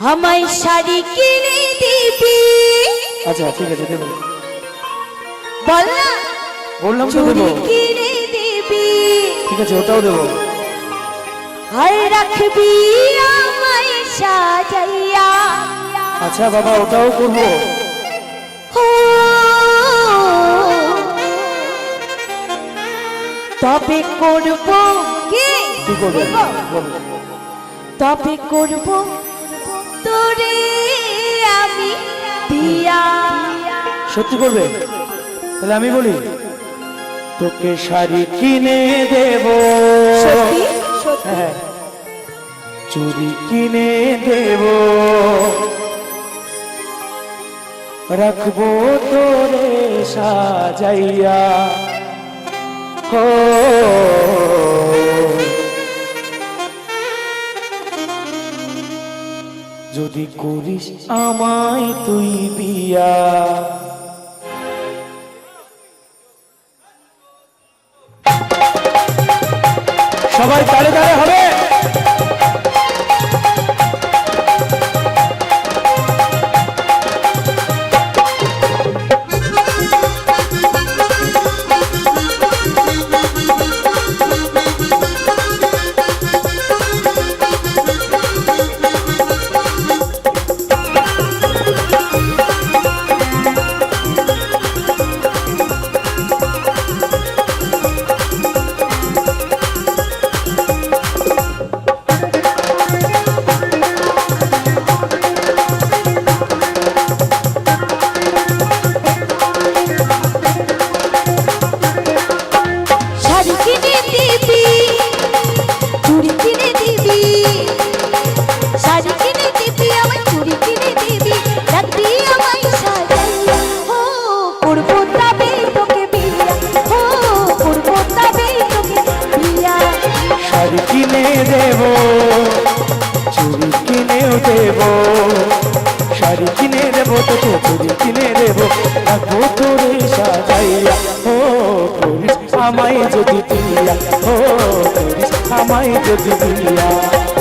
আমায় শাড়ি কিনে দিবি। আচ্ছা ঠিক আছে দেবো। বল না। বললাম তো দেবো। কিনে দিবি। ঠিক আছে ওটাও দেবো। আর রাখবি আমায় সাজাইয়া। আচ্ছা বাবা ওটাও করব। তবে করব কি? করবে। তবে করব তোরে আমি বিয়া সত্যি করবে তাহলে আমি বলি তোকে শাড়ি কিনে দেব। সত্যি? হ্যাঁ চুড়ি কিনে দেব। রাখব তোরে সাজাইয়া। হো যদি করিস আমায় তুই বিয়া। সবাই তালে তালে হবে? যদি দিয়া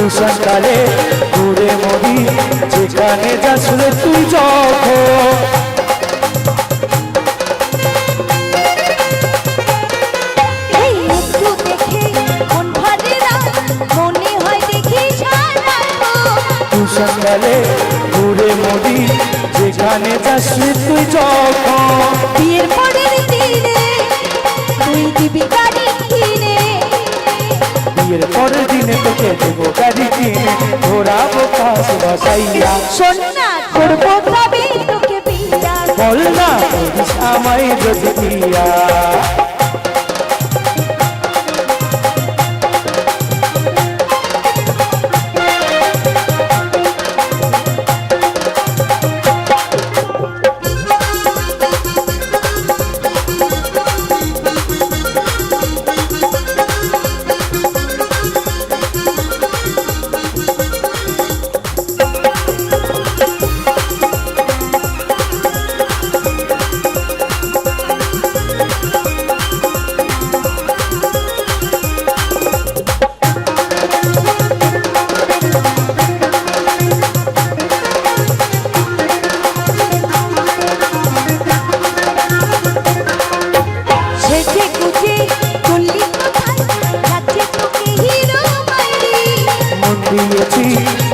টিউশন কালে ঘুরে মরি যেখানে রে তুই যখন। এই একটু দেখে মন ভরে না মনে হয় দেখে সারা টিউশন কালে ঘুরে মরি যেখানে যাস তুই যখন। বিয়ের পরের দিনে তুই দিবি গাড়ি কিনে। বিয়ের পরের দিনে তোকে দেবো ঘোরাবো কাজ বসাইয়া। শোন না করব তবে তোকে বিয়া বল না আমায় যদি দিয়া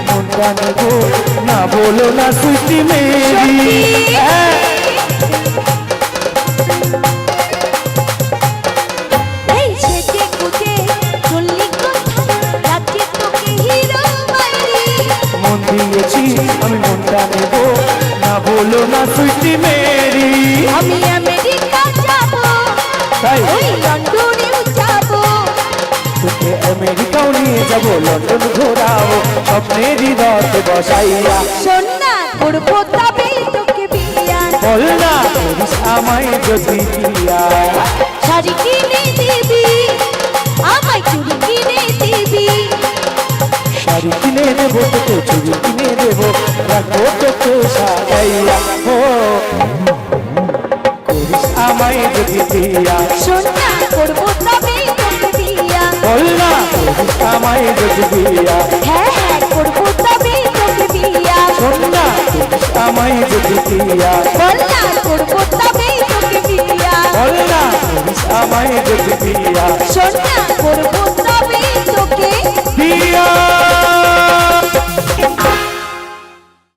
মনটা নেব না বলো না সুইটি মেরি? হ্যাঁ মন মন দিয়েছি আমি মনটা নেব না বলো না সুইটি মেরি আমি আমেরিকা যাব তাই লন্ডনেও যাব তোকে আমেরিকাও নিয়ে যাব লন্ডন স্বপ্নেরই রথ বসাইয়া। শোন না করব তবে তোকে বিয়া। বল না করিস আমায় যদি দিয়া শাড়ি কিনে দিবি আমায় চুড়ি কিনে দিবি। শাড়ি কিনে দেবো তোকে চুড়ি কিনে দেবো রাখব তোকে সাজাইয়া। ও করিস আমায় যদি দিয়া শোন না করব তবে তোকে বিয়া। বল না করিস আমায় যদি হ্যাঁ আমায় যদি প্রিয়া বললা করব করিস আমায় যদি প্রিয়া সোনা করব তবেই তোকে প্রিয়া